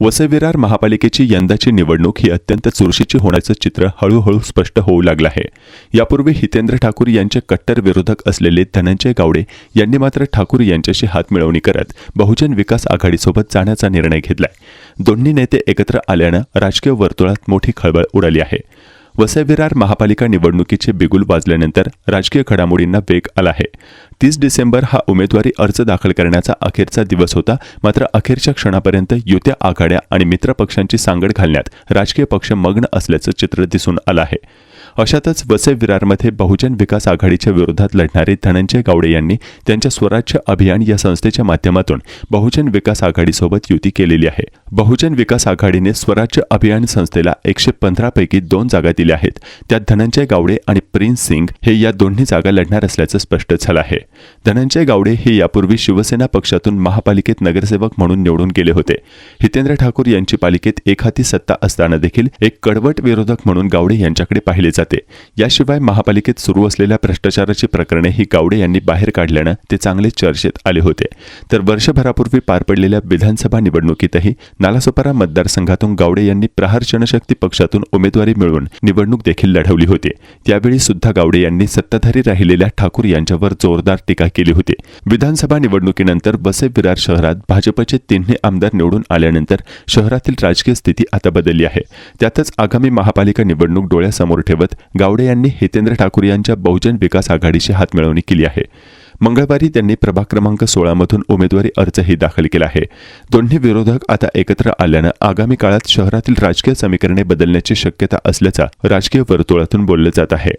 वसविरार महापालिकेची यंदाची निवडणूक ही अत्यंत चुरशीची होण्याचं चित्र हळूहळू स्पष्ट होऊ लागलं आहे. यापूर्वी हितेंद्र ठाकूर यांचे कट्टर विरोधक असलेले धनंजय गावडे यांनी मात्र ठाकूर यांच्याशी हातमिळवणी करत बहुजन विकास आघाडीसोबत जाण्याचा निर्णय घेतलाय. दोन्ही नेते एकत्र आल्यानं राजकीय वर्तुळात मोठी खळबळ उडाली आहे. वसैविरार महापालिका निवडणुकीचे बिगुल वाजल्यानंतर राजकीय घडामोडींना वेग आला आहे. तीस डिसेंबर हा उमेदवारी अर्ज दाखल करण्याचा अखेरचा दिवस होता मात्र अखेरच्या क्षणापर्यंत युत्या आघाड्या आणि मित्रपक्षांची सांगड घालण्यात राजकीय पक्ष मग्न असल्याचं चित्र दिसून आलं आहे. अशातच वसई विरारमध्ये बहुजन विकास आघाडीच्या विरोधात लढणारे धनंजय गावडे यांनी त्यांच्या स्वराज्य अभियान या संस्थेच्या माध्यमातून बहुजन विकास आघाडीसोबत युती केलेली आहे. बहुजन विकास आघाडीने स्वराज्य अभियान संस्थेला एकशे पंधरापैकी दोन जागा दिल्या आहेत. त्यात धनंजय गावडे आणि प्रिन्स सिंग हे या दोन्ही जागा लढणार असल्याचं स्पष्ट झालं आहे. धनंजय गावडे हे यापूर्वी शिवसेना पक्षातून महापालिकेत नगरसेवक म्हणून निवडून गेले होते. हितेंद्र ठाकूर यांची पालिकेत एखादी सत्ता असताना देखील एक कडवट विरोधक म्हणून गावडे यांच्याकडे पाहिले जाते जाते. याशिवाय महापालिकेत सुरू असलेल्या भ्रष्टाचाराची प्रकरणे ही गावडे यांनी बाहेर काढल्यानं ते चांगले चर्चेत आले होते. तर वर्षभरापूर्वी पार पडलेल्या विधानसभा निवडणुकीतही नालासोपारा मतदारसंघातून गावडे यांनी प्रहार जनशक्ती पक्षातून उमेदवारी मिळवून निवडणूक देखील लढवली होती. त्यावेळी सुद्धा गावडे यांनी सत्ताधारी राहिलेल्या ठाकूर यांच्यावर जोरदार टीका केली होती. विधानसभा निवडणुकीनंतर वसे विरार शहरात भाजपचे तिन्ही आमदार निवडून आल्यानंतर शहरातील राजकीय स्थिती आता बदलली आहे. त्यातच आगामी महापालिका निवडणूक डोळ्यासमोर ठेवत गावडे यांनी हितेंद्र ठाकूर यांच्या बहुजन विकास आघाडीशी हातमिळवणी केली आहे. मंगळवारी त्यांनी प्रभाग क्रमांक सोळामधून उमेदवारी अर्जही दाखल केला आहे. दोन्ही विरोधक आता एकत्र आल्यानं आगामी काळात शहरातील राजकीय समीकरणे बदलण्याची शक्यता असल्याचा राजकीय वर्तुळातून बोललं जात आहे.